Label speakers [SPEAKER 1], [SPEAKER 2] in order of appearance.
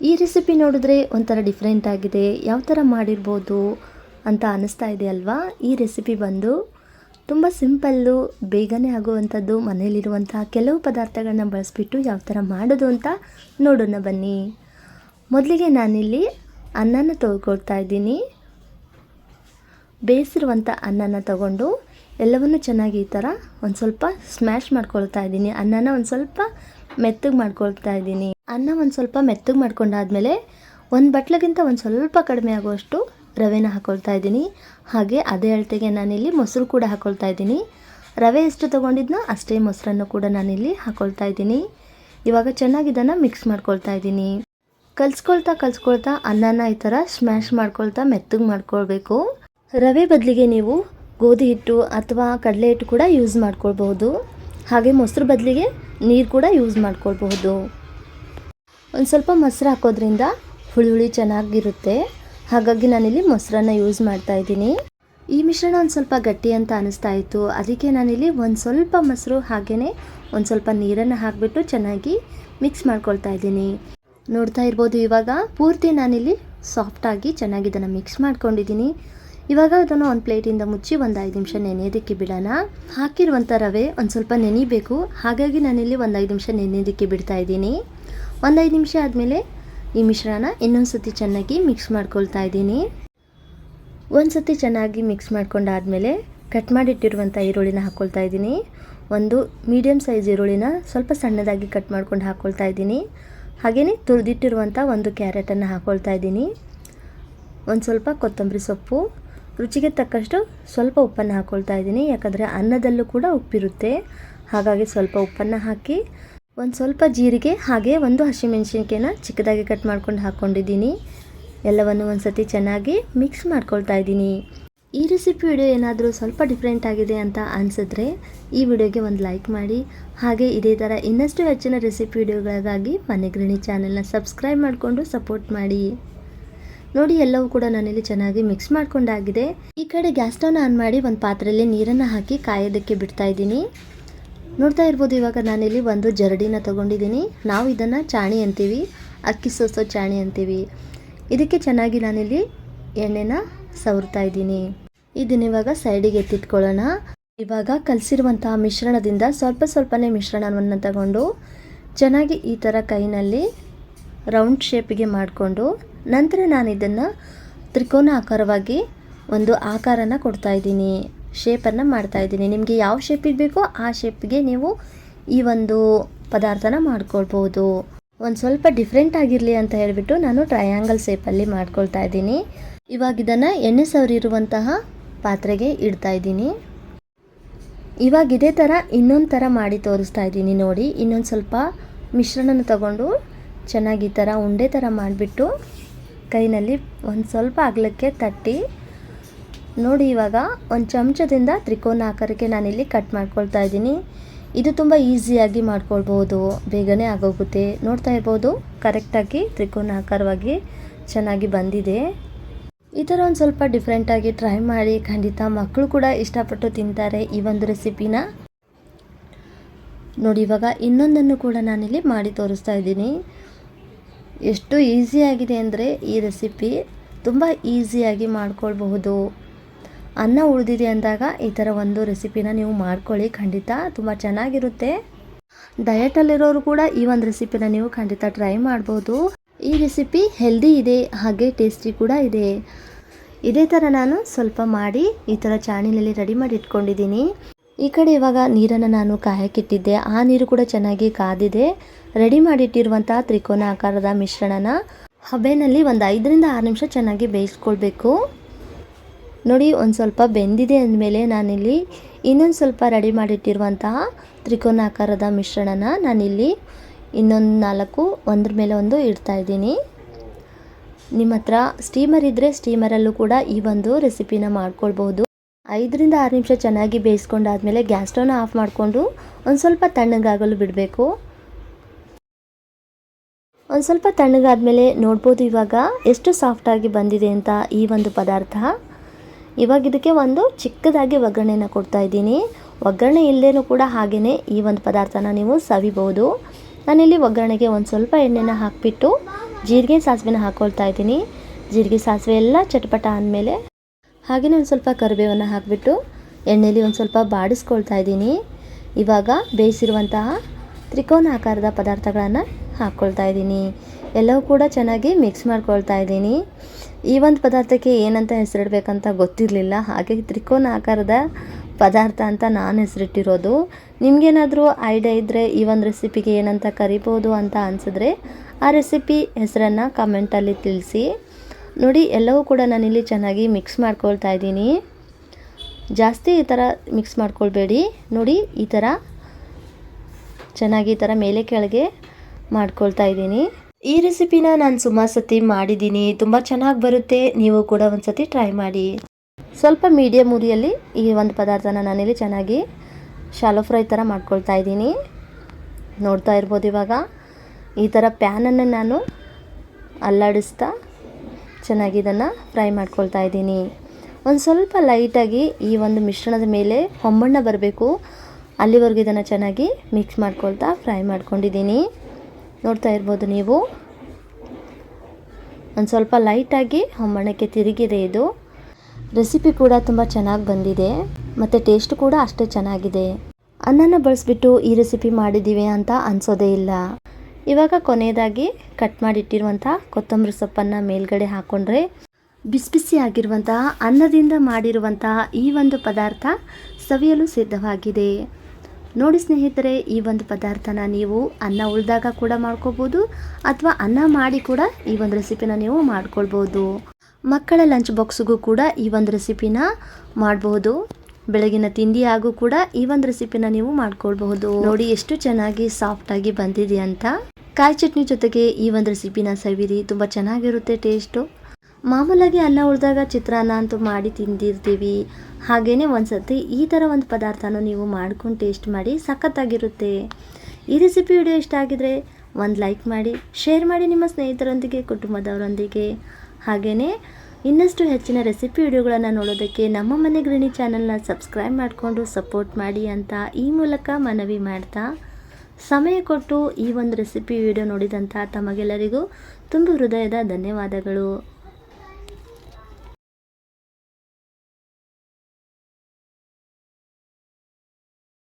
[SPEAKER 1] ಈ ರೆಸಿಪಿ ನೋಡಿದ್ರೆ ಒಂಥರ ಡಿಫ್ರೆಂಟ್ ಆಗಿದೆ. ಯಾವ ಥರ ಮಾಡಿರ್ಬೋದು ಅಂತ ಅನ್ನಿಸ್ತಾ ಇದೆ ಅಲ್ವಾ? ಈ ರೆಸಿಪಿ ಬಂದು ತುಂಬ ಸಿಂಪಲ್ಲು ಬೇಗನೆ ಆಗುವಂಥದ್ದು ಮನೇಲಿರುವಂತಹ ಕೆಲವು ಪದಾರ್ಥಗಳನ್ನ ಬಳಸಿಬಿಟ್ಟು ಯಾವ ಥರ ಮಾಡೋದು ಅಂತ ನೋಡೋಣ ಬನ್ನಿ. ಮೊದಲಿಗೆ ನಾನಿಲ್ಲಿ ಅನ್ನನ ತೊಗೊಳ್ತಾ ಇದ್ದೀನಿ. ಬೇಯಿಸಿರುವಂಥ ಅನ್ನನ ತಗೊಂಡು ಎಲ್ಲವನ್ನು ಚೆನ್ನಾಗಿ ಈ ಥರ ಒಂದು ಸ್ವಲ್ಪ ಸ್ಮ್ಯಾಶ್ ಮಾಡ್ಕೊಳ್ತಾ ಇದ್ದೀನಿ. ಅನ್ನನ ಒಂದು ಸ್ವಲ್ಪ ಮೆತ್ತಗೆ ಮಾಡ್ಕೊಳ್ತಾ ಇದ್ದೀನಿ. ಅನ್ನ ಒಂದು ಸ್ವಲ್ಪ ಮೆತ್ತಗೆ ಮಾಡ್ಕೊಂಡಾದ್ಮೇಲೆ ಒಂದು ಬಟ್ಲಗಿಂತ ಒಂದು ಸ್ವಲ್ಪ ಕಡಿಮೆ ಆಗುವಷ್ಟು ರವೆನ ಹಾಕ್ಕೊಳ್ತಾ ಇದ್ದೀನಿ. ಹಾಗೆ ಅದೇ ಅಳತೆಗೆ ನಾನಿಲ್ಲಿ ಮೊಸರು ಕೂಡ ಹಾಕ್ಕೊಳ್ತಾ ಇದ್ದೀನಿ. ರವೆ ಎಷ್ಟು ತೊಗೊಂಡಿದ್ನೋ ಅಷ್ಟೇ ಮೊಸರನ್ನು ಕೂಡ ನಾನಿಲ್ಲಿ ಹಾಕ್ಕೊಳ್ತಾ ಇದ್ದೀನಿ. ಇವಾಗ ಚೆನ್ನಾಗಿ ಇದನ್ನು ಮಿಕ್ಸ್ ಮಾಡ್ಕೊಳ್ತಾ ಇದ್ದೀನಿ. ಕಲ್ಸ್ಕೊಳ್ತಾ ಕಲಿಸ್ಕೊಳ್ತಾ ಅನ್ನನ ಈ ಥರ ಸ್ಮ್ಯಾಶ್ ಮಾಡ್ಕೊಳ್ತಾ ಮೆತ್ತಗೆ ಮಾಡ್ಕೊಳ್ಬೇಕು. ರವೆ ಬದಲಿಗೆ ನೀವು ಗೋಧಿ ಹಿಟ್ಟು ಅಥವಾ ಕಡಲೆ ಹಿಟ್ಟು ಕೂಡ ಯೂಸ್ ಮಾಡ್ಕೊಳ್ಬಹುದು. ಹಾಗೆ ಮೊಸರು ಬದಲಿಗೆ ನೀರು ಕೂಡ ಯೂಸ್ ಮಾಡ್ಕೊಳ್ಬಹುದು. ಒಂದು ಸ್ವಲ್ಪ ಮೊಸರು ಹಾಕೋದ್ರಿಂದ ಹುಳಿ ಹುಳಿ ಚೆನ್ನಾಗಿರುತ್ತೆ. ಹಾಗಾಗಿ ನಾನಿಲ್ಲಿ ಮೊಸರನ್ನ ಯೂಸ್ ಮಾಡ್ತಾ ಇದ್ದೀನಿ. ಈ ಮಿಶ್ರಣ ಒಂದು ಸ್ವಲ್ಪ ಗಟ್ಟಿ ಅಂತ ಅನಿಸ್ತಾ ಇತ್ತು. ಅದಕ್ಕೆ ನಾನಿಲ್ಲಿ ಒಂದು ಸ್ವಲ್ಪ ಮೊಸರು ಹಾಗೆಯೇ ಒಂದು ಸ್ವಲ್ಪ ನೀರನ್ನು ಹಾಕಿಬಿಟ್ಟು ಚೆನ್ನಾಗಿ ಮಿಕ್ಸ್ ಮಾಡ್ಕೊಳ್ತಾ ಇದ್ದೀನಿ. ನೋಡ್ತಾ ಇರ್ಬೋದು ಇವಾಗ ಪೂರ್ತಿ ನಾನಿಲ್ಲಿ ಸಾಫ್ಟಾಗಿ ಚೆನ್ನಾಗಿ ಇದನ್ನು ಮಿಕ್ಸ್ ಮಾಡ್ಕೊಂಡಿದ್ದೀನಿ. ಇವಾಗ ಅದನ್ನು ಒಂದು ಪ್ಲೇಟಿಂದ ಮುಚ್ಚಿ ಒಂದು ಐದು ನಿಮಿಷ ನೆನೆಯೋದಕ್ಕೆ ಬಿಡೋಣ. ಹಾಕಿರುವಂಥ ರವೆ ಒಂದು ಸ್ವಲ್ಪ ನೆನಿಬೇಕು. ಹಾಗಾಗಿ ನಾನಿಲ್ಲಿ ಒಂದು ಐದು ನಿಮಿಷ ನೆನೆಯೋದಕ್ಕೆ ಬಿಡ್ತಾ ಇದ್ದೀನಿ. ಒಂದು ಐದು ನಿಮಿಷ ಆದಮೇಲೆ ಈ ಮಿಶ್ರಣ ಇನ್ನೊಂದು ಸತಿ ಚೆನ್ನಾಗಿ ಮಿಕ್ಸ್ ಮಾಡ್ಕೊಳ್ತಾ ಇದ್ದೀನಿ. ಒಂದು ಸತಿ ಚೆನ್ನಾಗಿ ಮಿಕ್ಸ್ ಮಾಡ್ಕೊಂಡಾದಮೇಲೆ ಕಟ್ ಮಾಡಿಟ್ಟಿರುವಂಥ ಈರುಳ್ಳಿನ ಹಾಕ್ಕೊಳ್ತಾ ಇದ್ದೀನಿ. ಒಂದು ಮೀಡಿಯಮ್ ಸೈಜ್ ಈರುಳ್ಳಿನ ಸ್ವಲ್ಪ ಸಣ್ಣದಾಗಿ ಕಟ್ ಮಾಡ್ಕೊಂಡು ಹಾಕ್ಕೊಳ್ತಾ ಇದ್ದೀನಿ. ಹಾಗೆಯೇ ತುರಿದಿಟ್ಟಿರುವಂಥ ಒಂದು ಕ್ಯಾರೆಟನ್ನು ಹಾಕ್ಕೊಳ್ತಾ ಇದ್ದೀನಿ. ಒಂದು ಸ್ವಲ್ಪ ಕೊತ್ತಂಬರಿ ಸೊಪ್ಪು, ರುಚಿಗೆ ತಕ್ಕಷ್ಟು ಸ್ವಲ್ಪ ಉಪ್ಪನ್ನು ಹಾಕ್ಕೊಳ್ತಾ ಇದ್ದೀನಿ. ಯಾಕಂದರೆ ಅನ್ನದಲ್ಲೂ ಕೂಡ ಉಪ್ಪಿರುತ್ತೆ. ಹಾಗಾಗಿ ಸ್ವಲ್ಪ ಉಪ್ಪನ್ನು ಹಾಕಿ ಒಂದು ಸ್ವಲ್ಪ ಜೀರಿಗೆ ಹಾಗೆ ಒಂದು ಹಸಿಮೆಣಸಿನ್ಕಾಯಿನ ಚಿಕ್ಕದಾಗಿ ಕಟ್ ಮಾಡ್ಕೊಂಡು ಹಾಕ್ಕೊಂಡಿದ್ದೀನಿ ಎಲ್ಲವನ್ನು ಒಂದು ಸತಿ ಚೆನ್ನಾಗಿ ಮಿಕ್ಸ್ ಮಾಡ್ಕೊಳ್ತಾ ಇದ್ದೀನಿ. ಈ ರೆಸಿಪಿ ವಿಡಿಯೋ ಏನಾದರೂ ಸ್ವಲ್ಪ ಡಿಫ್ರೆಂಟ್ ಆಗಿದೆ ಅಂತ ಅನಿಸಿದ್ರೆ ಈ ವಿಡಿಯೋಗೆ ಒಂದು ಲೈಕ್ ಮಾಡಿ. ಹಾಗೆ ಇದೇ ಥರ ಇನ್ನಷ್ಟು ಹೆಚ್ಚಿನ ರೆಸಿಪಿ ವಿಡಿಯೋಗಳಿಗಾಗಿ ಮನೆ ಗೃಹಿಣಿ ಚಾನೆಲ್ನ ಸಬ್ಸ್ಕ್ರೈಬ್ ಮಾಡಿಕೊಂಡು ಸಪೋರ್ಟ್ ಮಾಡಿ. ನೋಡಿ, ಎಲ್ಲವೂ ಕೂಡ ನಾನಿಲ್ಲಿ ಚೆನ್ನಾಗಿ ಮಿಕ್ಸ್ ಮಾಡ್ಕೊಂಡಾಗಿದೆ. ಈ ಕಡೆ ಗ್ಯಾಸ್ ಸ್ಟವ್ನ ಆನ್ ಮಾಡಿ ಒಂದು ಪಾತ್ರೆಯಲ್ಲಿ ನೀರನ್ನು ಹಾಕಿ ಕಾಯೋದಕ್ಕೆ ಬಿಡ್ತಾ ಇದ್ದೀನಿ. ನೋಡ್ತಾ ಇರ್ಬೋದು, ಇವಾಗ ನಾನಿಲ್ಲಿ ಒಂದು ಜರಡಿನ ತೊಗೊಂಡಿದ್ದೀನಿ. ನಾವು ಇದನ್ನು ಚಾಣಿ ಅಂತೀವಿ, ಅಕ್ಕಿ ಸೋಸೋ ಚಾಣಿ ಅಂತೀವಿ. ಇದಕ್ಕೆ ಚೆನ್ನಾಗಿ ನಾನಿಲ್ಲಿ ಎಣ್ಣೆನ ಸವರ್ತಾ ಇದ್ದೀನಿ. ಇದನ್ನ ಇವಾಗ ಸೈಡಿಗೆ ಎತ್ತಿಟ್ಕೊಳ್ಳೋಣ. ಇವಾಗ ಕಲಸಿರುವಂತಹ ಮಿಶ್ರಣದಿಂದ ಸ್ವಲ್ಪ ಸ್ವಲ್ಪನೇ ಮಿಶ್ರಣವನ್ನು ತಗೊಂಡು, ಚೆನ್ನಾಗಿ ಈ ಥರ ಕೈನಲ್ಲಿ ರೌಂಡ್ ಶೇಪಿಗೆ ಮಾಡಿಕೊಂಡು, ನಂತರ ನಾನು ಇದನ್ನು ತ್ರಿಕೋನ ಆಕಾರವಾಗಿ ಒಂದು ಆಕಾರನ ಕೊಡ್ತಾ ಇದ್ದೀನಿ. ಶೇಪನ್ನು ಮಾಡ್ತಾ ಇದ್ದೀನಿ. ನಿಮಗೆ ಯಾವ ಶೇಪ್ ಬೇಕೋ ಆ ಶೇಪ್ಗೆ ನೀವು ಈ ಒಂದು ಪದಾರ್ಥನ ಮಾಡ್ಕೊಳ್ಬೋದು ಒಂದು ಸ್ವಲ್ಪ ಡಿಫ್ರೆಂಟ್ ಆಗಿರಲಿ ಅಂತ ಹೇಳಿಬಿಟ್ಟು ನಾನು ಟ್ರಯಾಂಗಲ್ ಶೇಪಲ್ಲಿ ಮಾಡ್ಕೊಳ್ತಾ ಇದ್ದೀನಿ. ಇವಾಗ ಇದನ್ನು ಎಣ್ಣೆ ಸವರಿರುವಂತಹ ಪಾತ್ರೆಗೆ ಇಡ್ತಾ ಇದ್ದೀನಿ. ಇವಾಗ ಇದೇ ಥರ ಇನ್ನೊಂದು ಥರ ಮಾಡಿ ತೋರಿಸ್ತಾ ಇದ್ದೀನಿ ನೋಡಿ. ಇನ್ನೊಂದು ಸ್ವಲ್ಪ ಮಿಶ್ರಣನ ತಗೊಂಡು ಚೆನ್ನಾಗಿ ಈ ಥರ ಉಂಡೆ ಥರ ಮಾಡಿಬಿಟ್ಟು ಕೈನಲ್ಲಿ ಒಂದು ಸ್ವಲ್ಪ ಅಗಲಕ್ಕೆ ತಟ್ಟಿ ನೋಡಿ ಇವಾಗ ಒಂದು ಚಮಚದಿಂದ ತ್ರಿಕೋನ ಆಕಾರಕ್ಕೆ ನಾನಿಲ್ಲಿ ಕಟ್ ಮಾಡ್ಕೊಳ್ತಾ ಇದ್ದೀನಿ. ಇದು ತುಂಬ ಈಸಿಯಾಗಿ ಮಾಡ್ಕೊಳ್ಬೋದು. ಬೇಗನೆ ಆಗೋಗುತ್ತೆ. ನೋಡ್ತಾ ಇರ್ಬೋದು ಕರೆಕ್ಟಾಗಿ ತ್ರಿಕೋನ ಆಕಾರವಾಗಿ ಚೆನ್ನಾಗಿ ಬಂದಿದೆ. ಈ ಥರ ಒಂದು ಸ್ವಲ್ಪ ಡಿಫ್ರೆಂಟಾಗಿ ಟ್ರೈ ಮಾಡಿ ಖಂಡಿತ ಮಕ್ಕಳು ಕೂಡ ಇಷ್ಟಪಟ್ಟು ತಿಂತಾರೆ ಈ ಒಂದು ರೆಸಿಪಿನ. ನೋಡಿ ಇವಾಗ ಇನ್ನೊಂದನ್ನು ಕೂಡ ನಾನಿಲ್ಲಿ ಮಾಡಿ ತೋರಿಸ್ತಾ ಇದ್ದೀನಿ. ಎಷ್ಟು ಈಸಿಯಾಗಿದೆ ಅಂದರೆ ಈ ರೆಸಿಪಿ ತುಂಬ ಈಸಿಯಾಗಿ ಮಾಡ್ಕೊಳ್ಬಹುದು. ಅನ್ನ ಉಳಿದಿದೆ ಅಂದಾಗ ಈ ಥರ ಒಂದು ರೆಸಿಪಿನ ನೀವು ಮಾಡ್ಕೊಳ್ಳಿ. ಖಂಡಿತ ತುಂಬ ಚೆನ್ನಾಗಿರುತ್ತೆ. ಡಯಟಲ್ಲಿರೋರು ಕೂಡ ಈ ಒಂದು ರೆಸಿಪಿನ ನೀವು ಖಂಡಿತ ಟ್ರೈ ಮಾಡ್ಬೋದು. ಈ ರೆಸಿಪಿ ಹೆಲ್ದಿ ಇದೆ, ಹಾಗೆ ಟೇಸ್ಟಿ ಕೂಡ ಇದೆ. ಇದೇ ಥರ ನಾನು ಸ್ವಲ್ಪ ಮಾಡಿ ಈ ಥರ ಚಾಣಿನಲ್ಲಿ ರೆಡಿ ಮಾಡಿ ಇಟ್ಕೊಂಡಿದ್ದೀನಿ. ಈ ಕಡೆ ಇವಾಗ ನೀರನ್ನು ನಾನು ಕಾಯಕ್ಕಿಟ್ಟಿದ್ದೆ ಆ ನೀರು ಕೂಡ ಚೆನ್ನಾಗಿ ಕಾದಿದೆ. ರೆಡಿ ಮಾಡಿಟ್ಟಿರುವಂಥ ತ್ರಿಕೋನ ಆಕಾರದ ಮಿಶ್ರಣನ ಹಬೆನಲ್ಲಿ ಒಂದು ಐದರಿಂದ ಆರು ನಿಮಿಷ ಚೆನ್ನಾಗಿ ಬೇಯಿಸ್ಕೊಳ್ಬೇಕು. ನೋಡಿ, ಒಂದು ಸ್ವಲ್ಪ ಬೆಂದಿದೆ ಅಂದಮೇಲೆ ನಾನಿಲ್ಲಿ ಇನ್ನೊಂದು ಸ್ವಲ್ಪ ರೆಡಿ ಮಾಡಿಟ್ಟಿರುವಂತಹ ತ್ರಿಕೋನ ಆಕಾರದ ಮಿಶ್ರಣನ ನಾನಿಲ್ಲಿ ಇನ್ನೊಂದು ನಾಲ್ಕು, ಒಂದ್ರ ಮೇಲೆ ಒಂದು ಇಡ್ತಾ ಇದ್ದೀನಿ. ನಿಮ್ಮ ಹತ್ರ ಸ್ಟೀಮರ್ ಇದ್ದರೆ ಸ್ಟೀಮರಲ್ಲೂ ಕೂಡ ಈ ಒಂದು ರೆಸಿಪಿನ ಮಾಡ್ಕೊಳ್ಬೋದು ಐದರಿಂದ ಆರು ನಿಮಿಷ ಚೆನ್ನಾಗಿ ಬೇಯಿಸ್ಕೊಂಡಾದ್ಮೇಲೆ ಗ್ಯಾಸ್ ಸ್ಟವ್ನ ಆಫ್ ಮಾಡಿಕೊಂಡು ಒಂದು ಸ್ವಲ್ಪ ತಣ್ಣಗಾಗಲು ಬಿಡಬೇಕು. ಒಂದು ಸ್ವಲ್ಪ ತಣ್ಣಗಾದ್ಮೇಲೆ ನೋಡ್ಬೋದು ಇವಾಗ ಎಷ್ಟು ಸಾಫ್ಟಾಗಿ ಬಂದಿದೆ ಅಂತ ಈ ಒಂದು ಪದಾರ್ಥ. ಇವಾಗ ಇದಕ್ಕೆ ಒಂದು ಚಿಕ್ಕದಾಗಿ ಒಗ್ಗರಣೆಯನ್ನು ಕೊಡ್ತಾ ಇದ್ದೀನಿ. ಒಗ್ಗರಣೆ ಇಲ್ಲದೇನೂ ಕೂಡ ಹಾಗೆಯೇ ಈ ಒಂದು ಪದಾರ್ಥನ ನೀವು ಸವಿಬೋದು ನಾನಿಲ್ಲಿ ಒಗ್ಗರಣೆಗೆ ಒಂದು ಸ್ವಲ್ಪ ಎಣ್ಣೆನ ಹಾಕಿಬಿಟ್ಟು ಜೀರಿಗೆ ಸಾಸಿವೆನ ಹಾಕ್ಕೊಳ್ತಾ ಇದ್ದೀನಿ. ಜೀರಿಗೆ ಸಾಸಿವೆ ಎಲ್ಲ ಚಟಪಟ ಅಂದಮೇಲೆ ಹಾಗೆಯೇ ಒಂದು ಸ್ವಲ್ಪ ಕರಿಬೇವನ್ನು ಹಾಕಿಬಿಟ್ಟು ಎಣ್ಣೆಲಿ ಒಂದು ಸ್ವಲ್ಪ ಬಾಡಿಸ್ಕೊಳ್ತಾ ಇದ್ದೀನಿ. ಇವಾಗ ಬೇಯಿಸಿರುವಂತಹ ತ್ರಿಕೋನ ಆಕಾರದ ಪದಾರ್ಥಗಳನ್ನು ಹಾಕ್ಕೊಳ್ತಾ ಇದ್ದೀನಿ. ಎಲ್ಲವೂ ಕೂಡ ಚೆನ್ನಾಗಿ ಮಿಕ್ಸ್ ಮಾಡ್ಕೊಳ್ತಾ ಇದ್ದೀನಿ. ಈ ಒಂದು ಪದಾರ್ಥಕ್ಕೆ ಏನಂತ ಹೆಸರಿಡ್ಬೇಕಂತ ಗೊತ್ತಿರಲಿಲ್ಲ. ಹಾಗೆ ತ್ರಿಕೋನ ಆಕಾರದ ಪದಾರ್ಥ ಅಂತ ನಾನು ಹೆಸರಿಟ್ಟಿರೋದು. ನಿಮಗೇನಾದರೂ ಐಡಿಯಾ ಇದ್ದರೆ ಈ ಒಂದು ರೆಸಿಪಿಗೆ ಏನಂತ ಕರಿಬೋದು ಅಂತ ಅನಿಸಿದ್ರೆ ಆ ರೆಸಿಪಿ ಹೆಸರನ್ನು ಕಮೆಂಟಲ್ಲಿ ತಿಳಿಸಿ. ನೋಡಿ, ಎಲ್ಲವೂ ಕೂಡ ನಾನಿಲ್ಲಿ ಚೆನ್ನಾಗಿ ಮಿಕ್ಸ್ ಮಾಡ್ಕೊಳ್ತಾ ಇದ್ದೀನಿ. ಜಾಸ್ತಿ ಈ ಥರ ಮಿಕ್ಸ್ ಮಾಡ್ಕೊಳ್ಬೇಡಿ. ನೋಡಿ, ಈ ಥರ ಚೆನ್ನಾಗಿ ಈ ಥರ ಮೇಲೆ ಕೆಳಗೆ ಮಾಡ್ಕೊಳ್ತಾ ಇದ್ದೀನಿ. ಈ ರೆಸಿಪಿನ ನಾನು ಸುಮಾರು ಸತಿ ಮಾಡಿದ್ದೀನಿ. ತುಂಬ ಚೆನ್ನಾಗಿ ಬರುತ್ತೆ. ನೀವು ಕೂಡ ಒಂದು ಸತಿ ಟ್ರೈ ಮಾಡಿ. ಸ್ವಲ್ಪ ಮೀಡಿಯಮ್ ಉರಿಯಲ್ಲಿ ಈ ಒಂದು ಪದಾರ್ಥನ ನಾನಿಲ್ಲಿ ಚೆನ್ನಾಗಿ ಶಾಲೋ ಫ್ರೈ ಥರ ಮಾಡ್ಕೊಳ್ತಾ ಇದ್ದೀನಿ. ನೋಡ್ತಾ ಇರ್ಬೋದು ಇವಾಗ. ಈ ಥರ ಪ್ಯಾನನ್ನು ನಾನು ಅಲ್ಲಾಡಿಸ್ತಾ ಚೆನ್ನಾಗಿ ಇದನ್ನು ಫ್ರೈ ಮಾಡ್ಕೊಳ್ತಾ ಇದ್ದೀನಿ. ಒಂದು ಸ್ವಲ್ಪ ಲೈಟಾಗಿ ಈ ಒಂದು ಮಿಶ್ರಣದ ಮೇಲೆ ಹೊಂಬಣ್ಣ ಬರಬೇಕು. ಅಲ್ಲಿವರೆಗೂ ಇದನ್ನು ಚೆನ್ನಾಗಿ ಮಿಕ್ಸ್ ಮಾಡ್ಕೊಳ್ತಾ ಫ್ರೈ ಮಾಡ್ಕೊಂಡಿದ್ದೀನಿ. ನೋಡ್ತಾ ಇರ್ಬೋದು ನೀವು. ಒಂದು ಸ್ವಲ್ಪ ಲೈಟಾಗಿ ಹೊಮ್ಮಣಕ್ಕೆ ತಿರುಗಿದೆ ಇದು. ರೆಸಿಪಿ ಕೂಡ ತುಂಬ ಚೆನ್ನಾಗಿ ಬಂದಿದೆ. ಮತ್ತು ಟೇಸ್ಟ್ ಕೂಡ ಅಷ್ಟೇ ಚೆನ್ನಾಗಿದೆ. ಅನ್ನನ ಬಳಸ್ಬಿಟ್ಟು ಈ ರೆಸಿಪಿ ಮಾಡಿದ್ದೀವಿ ಅಂತ ಅನಿಸೋದೇ ಇಲ್ಲ. ಇವಾಗ ಕೊನೆಯದಾಗಿ ಕಟ್ ಮಾಡಿಟ್ಟಿರುವಂಥ ಕೊತ್ತಂಬರಿ ಸೊಪ್ಪನ್ನು ಮೇಲ್ಗಡೆ ಹಾಕ್ಕೊಂಡ್ರೆ ಬಿಸಿ ಬಿಸಿ ಆಗಿರುವಂತಹ ಅನ್ನದಿಂದ ಮಾಡಿರುವಂತಹ ಈ ಒಂದು ಪದಾರ್ಥ ಸವಿಯಲು ಸಿದ್ಧವಾಗಿದೆ. ನೋಡಿ ಸ್ನೇಹಿತರೆ, ಈ ಒಂದು ಪದಾರ್ಥನ ನೀವು ಅನ್ನ ಉಳಿದಾಗ ಕೂಡ ಮಾಡ್ಕೋಬೋದು ಅಥವಾ ಅನ್ನ ಮಾಡಿ ಕೂಡ ಈ ಒಂದು ರೆಸಿಪಿನ ನೀವು ಮಾಡ್ಕೊಳ್ಬೋದು. ಮಕ್ಕಳ ಲಂಚ್ ಬಾಕ್ಸ್ಗೂ ಕೂಡ ಈ ಒಂದು ರೆಸಿಪಿನ ಮಾಡಬಹುದು ಬೆಳಗಿನ ತಿಂಡಿ ಕೂಡ ಈ ಒಂದು ರೆಸಿಪಿನ ನೀವು ಮಾಡ್ಕೊಳ್ಬಹುದು. ನೋಡಿ ಎಷ್ಟು ಚೆನ್ನಾಗಿ ಸಾಫ್ಟ್ ಆಗಿ ಬಂದಿದೆ ಅಂತ. ಕಾಯಿ ಚಟ್ನಿ ಜೊತೆಗೆ ಈ ಒಂದು ರೆಸಿಪಿನ ಸವಿರಿ, ತುಂಬ ಚೆನ್ನಾಗಿರುತ್ತೆ, ಟೇಸ್ಟು. ಮಾಮೂಲಾಗಿ ಅನ್ನ ಉಳಿದಾಗ ಚಿತ್ರಾನ್ನ ಅಂತೂ ಮಾಡಿ ತಿಂದಿರ್ತೀವಿ. ಹಾಗೆಯೇ ಒಂದ್ಸತಿ ಈ ಥರ ಒಂದು ಪದಾರ್ಥನೂ ನೀವು ಮಾಡ್ಕೊಂಡು ಟೇಸ್ಟ್ ಮಾಡಿ ಸಖತ್ತಾಗಿರುತ್ತೆ. ಈ ರೆಸಿಪಿ ವಿಡಿಯೋ ಇಷ್ಟ ಆಗಿದ್ರೆ ಒಂದು ಲೈಕ್ ಮಾಡಿ, ಶೇರ್ ಮಾಡಿ ನಿಮ್ಮ ಸ್ನೇಹಿತರೊಂದಿಗೆ, ಕುಟುಂಬದವರೊಂದಿಗೆ. ಹಾಗೆಯೇ ಇನ್ನಷ್ಟು ಹೆಚ್ಚಿನ ರೆಸಿಪಿ ವಿಡಿಯೋಗಳನ್ನು ನೋಡೋದಕ್ಕೆ ನಮ್ಮ ಮನೆ ಗೃಹಿಣಿ ಚಾನಲ್ನ ಸಬ್ಸ್ಕ್ರೈಬ್ ಮಾಡಿಕೊಂಡು ಸಪೋರ್ಟ್ ಮಾಡಿ ಅಂತ ಈ ಮೂಲಕ ಮನವಿ ಮಾಡ್ತಾ ಸಮಯ ಕೊಟ್ಟು ಈ ಒಂದು ರೆಸಿಪಿ ವಿಡಿಯೋ ನೋಡಿದಂಥ ತಮಗೆಲ್ಲರಿಗೂ ತುಂಬ ಹೃದಯದ ಧನ್ಯವಾದಗಳು.